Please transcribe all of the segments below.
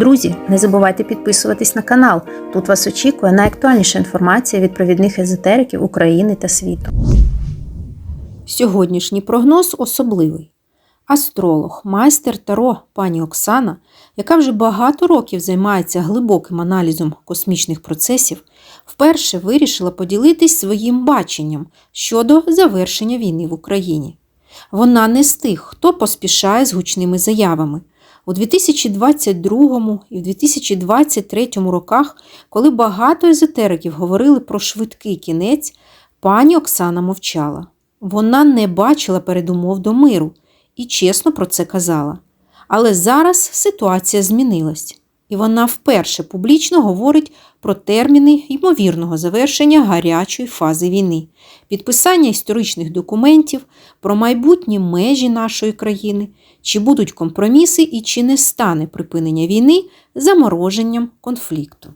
Друзі, не забувайте підписуватись на канал. Тут вас очікує найактуальніша інформація від провідних езотериків України та світу. Сьогоднішній прогноз особливий. Астролог, майстер Таро пані Оксана, яка вже багато років займається глибоким аналізом космічних процесів, вперше вирішила поділитись своїм баченням щодо завершення війни в Україні. Вона не з тих, хто поспішає з гучними заявами. У 2022 і в 2023 роках, коли багато езотериків говорили про швидкий кінець, пані Оксана мовчала. Вона не бачила передумов до миру і чесно про це казала. Але зараз ситуація змінилась, і вона вперше публічно говорить про терміни ймовірного завершення гарячої фази війни, підписання історичних документів, про майбутні межі нашої країни, чи будуть компроміси і чи не стане припинення війни замороженням конфлікту.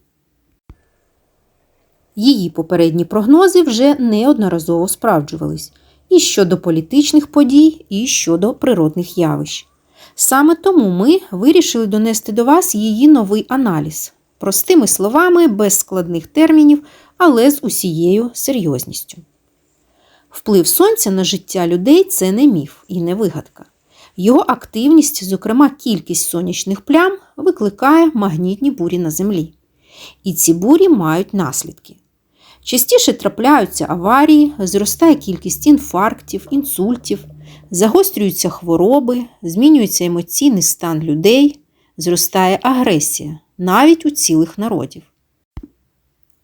Її попередні прогнози вже неодноразово справджувались і щодо політичних подій, і щодо природних явищ. Саме тому ми вирішили донести до вас її новий аналіз, простими словами, без складних термінів, але з усією серйозністю. Вплив сонця на життя людей це не міф і не вигадка. Його активність, зокрема кількість сонячних плям, викликає магнітні бурі на землі. І ці бурі мають наслідки. Частіше трапляються аварії, зростає кількість інфарктів, інсультів, загострюються хвороби, змінюється емоційний стан людей, зростає агресія навіть у цілих народів.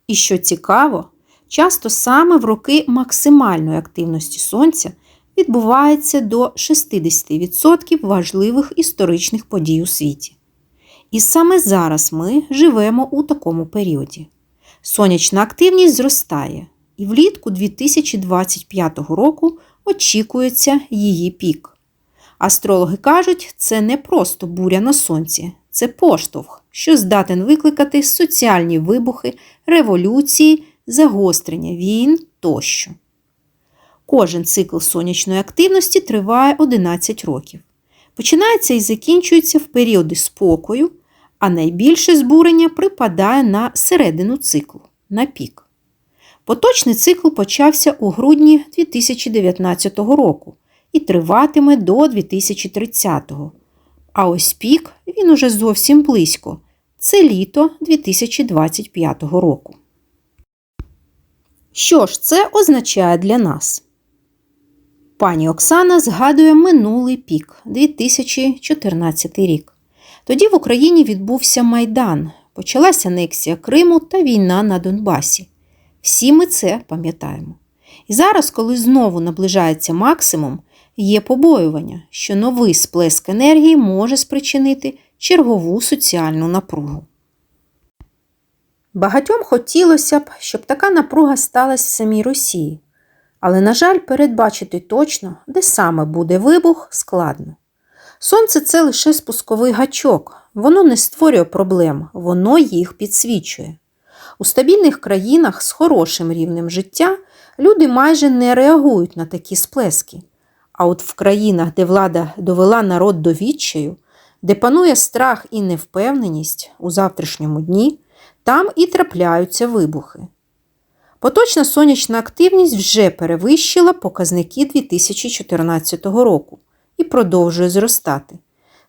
І що цікаво, часто саме в роки максимальної активності Сонця відбувається до 60% важливих історичних подій у світі. І саме зараз ми живемо у такому періоді. Сонячна активність зростає, і влітку 2025 року очікується її пік. Астрологи кажуть, це не просто буря на сонці, це поштовх, що здатен викликати соціальні вибухи, революції, загострення війн тощо. Кожен цикл сонячної активності триває 11 років. Починається і закінчується в періоди спокою, а найбільше збурення припадає на середину циклу на пік. Поточний цикл почався у грудні 2019 року і триватиме до 2030. А ось пік він уже зовсім близько. Це літо 2025 року. Що ж це означає для нас? Пані Оксана згадує минулий пік 2014 рік. Тоді в Україні відбувся Майдан, почалася анексія Криму та війна на Донбасі. Всі ми це пам'ятаємо. І зараз, коли знову наближається максимум, є побоювання, що новий сплеск енергії може спричинити чергову соціальну напругу. Багатьом хотілося б, щоб така напруга сталася в самій Росії, але, на жаль, передбачити точно, де саме буде вибух, складно. Сонце це лише спусковий гачок, воно не створює проблем, воно їх підсвічує. У стабільних країнах з хорошим рівнем життя люди майже не реагують на такі сплески. А от в країнах, де влада довела народ до відчаю, де панує страх і невпевненість у завтрашньому дні, там і трапляються вибухи. Поточна сонячна активність вже перевищила показники 2014 року і продовжує зростати.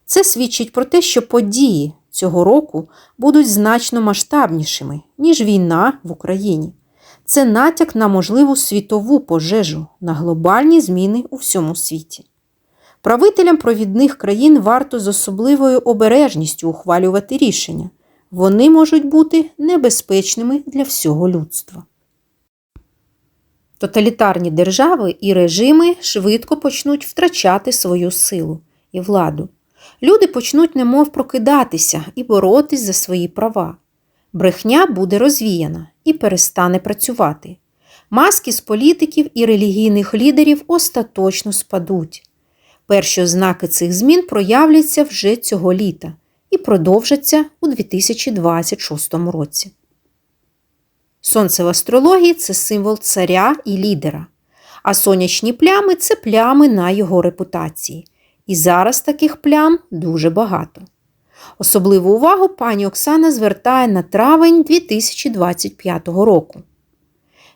Це свідчить про те, що події цього року будуть значно масштабнішими, ніж війна в Україні. Це натяк на можливу світову пожежу, на глобальні зміни у всьому світі. Правителям провідних країн варто з особливою обережністю ухвалювати рішення. Вони можуть бути небезпечними для всього людства. Тоталітарні держави і режими швидко почнуть втрачати свою силу і владу. Люди почнуть немов прокидатися і боротись за свої права. Брехня буде розвіяна і перестане працювати. Маски з політиків і релігійних лідерів остаточно спадуть. Перші ознаки цих змін проявляться вже цього літа і продовжаться у 2026 році. Сонце в астрології це символ царя і лідера, а сонячні плями це плями на його репутації. І зараз таких плям дуже багато. Особливу увагу пані Оксана звертає на травень 2025 року.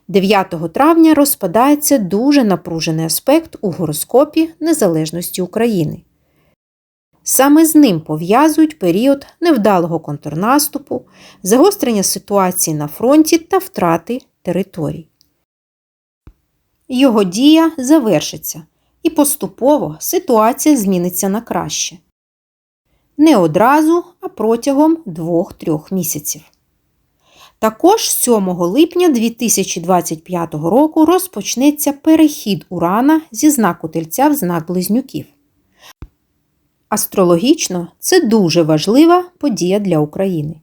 9 травня розпадається дуже напружений аспект у гороскопі Незалежності України. Саме з ним пов'язують період невдалого контрнаступу, загострення ситуації на фронті та втрати територій. Його дія завершиться, і поступово ситуація зміниться на краще. Не одразу, а протягом 2-3 місяців. Також 7 липня 2025 року розпочнеться перехід Урана зі знаку тельця в знак близнюків. Астрологічно це дуже важлива подія для України.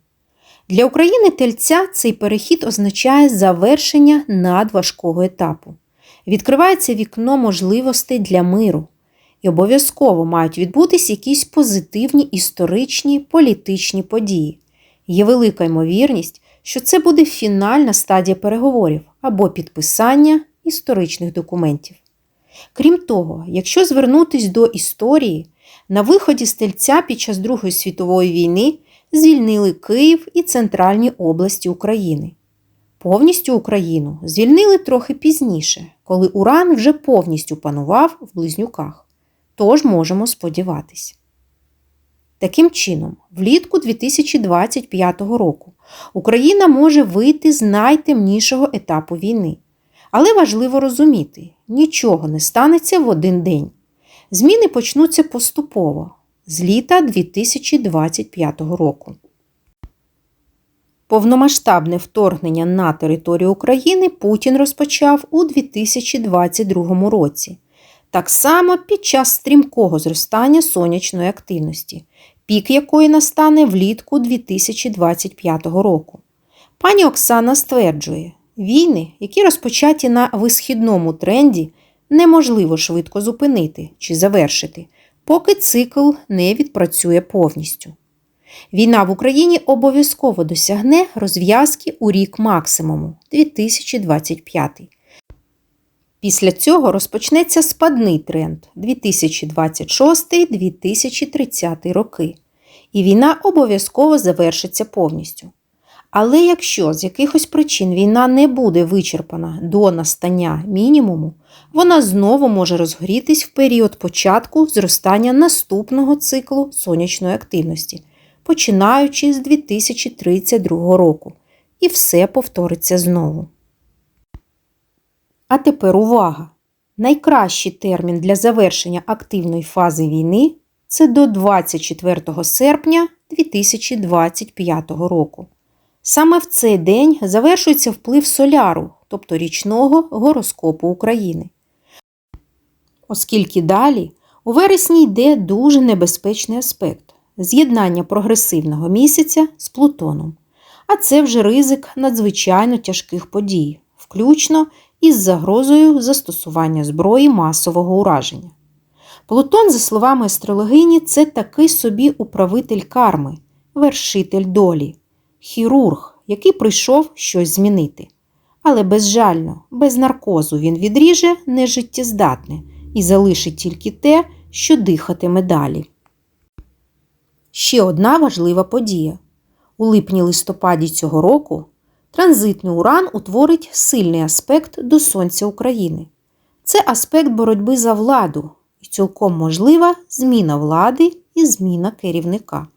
Для України тельця цей перехід означає завершення надважкого етапу. Відкривається вікно можливостей для миру. І обов'язково мають відбутись якісь позитивні історичні політичні події. Є велика ймовірність, що це буде фінальна стадія переговорів або підписання історичних документів. Крім того, якщо звернутись до історії, на виході з тельця під час Другої світової війни звільнили Київ і центральні області України. Повністю Україну звільнили трохи пізніше, коли Уран вже повністю панував в близнюках. Тож можемо сподіватись. Таким чином, влітку 2025 року Україна може вийти з найтемнішого етапу війни. Але важливо розуміти, нічого не станеться в один день. Зміни почнуться поступово з літа 2025 року. Повномасштабне вторгнення на територію України Путін розпочав у 2022 році, так само під час стрімкого зростання сонячної активності, пік якої настане влітку 2025 року. Пані Оксана стверджує, війни, які розпочаті на висхідному тренді, неможливо швидко зупинити чи завершити, поки цикл не відпрацює повністю. Війна в Україні обов'язково досягне розв'язки у рік максимуму 2025. Після цього розпочнеться спадний тренд 2026-2030 роки, і війна обов'язково завершиться повністю. Але якщо з якихось причин війна не буде вичерпана до настання мінімуму, вона знову може розгорітись в період початку зростання наступного циклу сонячної активності, починаючи з 2032 року, і все повториться знову. А тепер увага! Найкращий термін для завершення активної фази війни це до 24 серпня 2025 року. Саме в цей день завершується вплив соляру, тобто річного гороскопу України. Оскільки далі у вересні йде дуже небезпечний аспект з'єднання прогресивного місяця з Плутоном. А це вже ризик надзвичайно тяжких подій, включно із загрозою застосування зброї масового ураження. Плутон, за словами астрологині, це такий собі управитель карми, вершитель долі, хірург, який прийшов щось змінити. Але безжально, без наркозу він відріже нежиттєздатне і залишить тільки те, що дихатиме далі. Ще одна важлива подія. У липні-листопаді цього року транзитний уран утворить сильний аспект до Сонця України. Це аспект боротьби за владу і цілком можлива зміна влади і зміна керівника.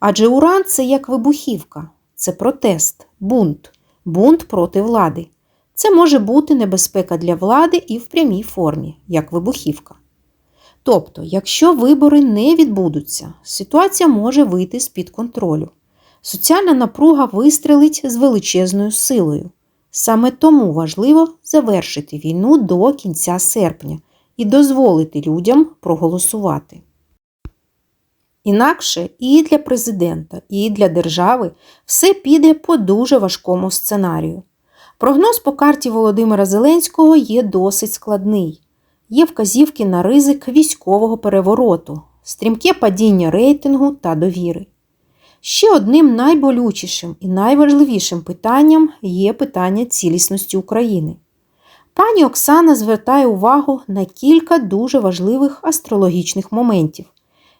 Адже уран це як вибухівка, це протест, бунт, бунт проти влади. Це може бути небезпека для влади і в прямій формі, як вибухівка. Тобто, якщо вибори не відбудуться, ситуація може вийти з-під контролю. Соціальна напруга вистрелить з величезною силою. Саме тому важливо завершити війну до кінця серпня і дозволити людям проголосувати. Інакше і для президента, і для держави все піде по дуже важкому сценарію. Прогноз по карті Володимира Зеленського є досить складний. Є вказівки на ризик військового перевороту, стрімке падіння рейтингу та довіри. Ще одним найболючішим і найважливішим питанням є питання цілісності України. Пані Оксана звертає увагу на кілька дуже важливих астрологічних моментів,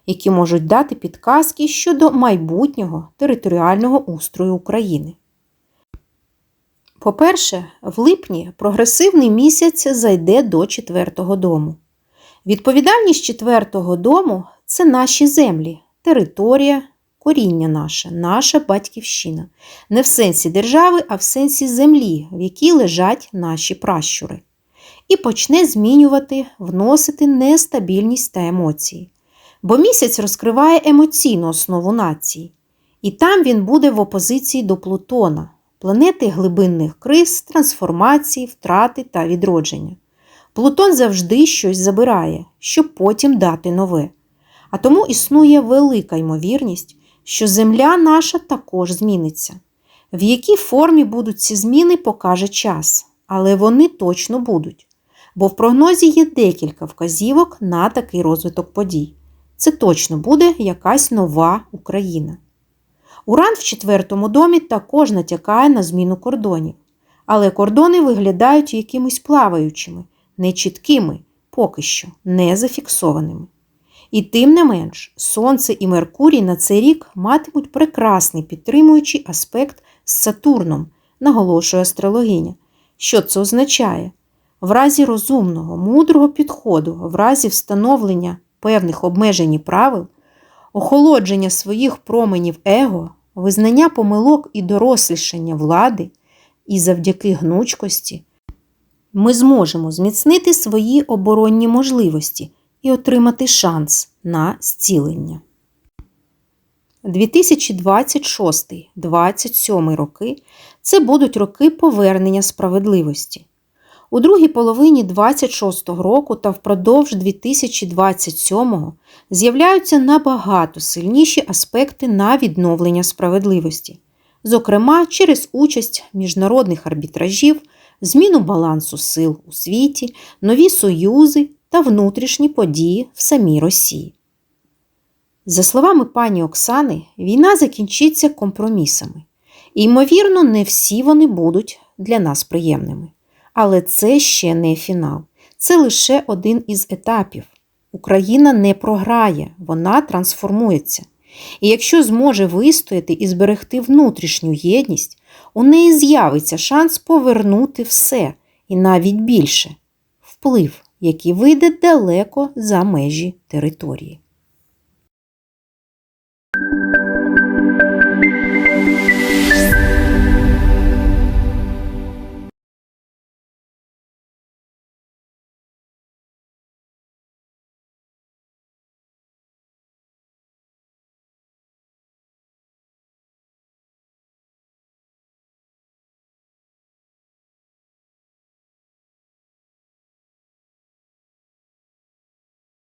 які можуть дати підказки щодо майбутнього територіального устрою України. По-перше, в липні прогресивний місяць зайде до четвертого дому. Відповідальність четвертого дому це наші землі, територія, коріння наше, наша батьківщина. Не в сенсі держави, а в сенсі землі, в якій лежать наші пращури. І почне змінювати, вносити нестабільність та емоції. Бо місяць розкриває емоційну основу нації. І там він буде в опозиції до Плутона, планети глибинних криз, трансформації, втрати та відродження. Плутон завжди щось забирає, щоб потім дати нове. А тому існує велика ймовірність, що Земля наша також зміниться. В якій формі будуть ці зміни, покаже час, але вони точно будуть. Бо в прогнозі є декілька вказівок на такий розвиток подій. Це точно буде якась нова Україна. Уран в четвертому домі також натякає на зміну кордонів, але кордони виглядають якимись плаваючими, нечіткими, поки що не зафіксованими. І тим не менш, Сонце і Меркурій на цей рік матимуть прекрасний підтримуючий аспект з Сатурном, наголошує астрологиня. Що це означає? В разі розумного, мудрого підходу, в разі встановлення певних обмежень і правил, охолодження своїх променів его, визнання помилок і дорослішання влади, і завдяки гнучкості, ми зможемо зміцнити свої оборонні можливості і отримати шанс на зцілення. 2026-2027 роки це будуть роки повернення справедливості. У другій половині 26-го року та впродовж 2027-го з'являються набагато сильніші аспекти на відновлення справедливості, зокрема через участь міжнародних арбітражів, зміну балансу сил у світі, нові союзи та внутрішні події в самій Росії. За словами пані Оксани, війна закінчиться компромісами, і, ймовірно, не всі вони будуть для нас приємними. Але це ще не фінал. Це лише один із етапів. Україна не програє, вона трансформується. І якщо зможе вистояти і зберегти внутрішню єдність, у неї з'явиться шанс повернути все і навіть більше вплив, який вийде далеко за межі території.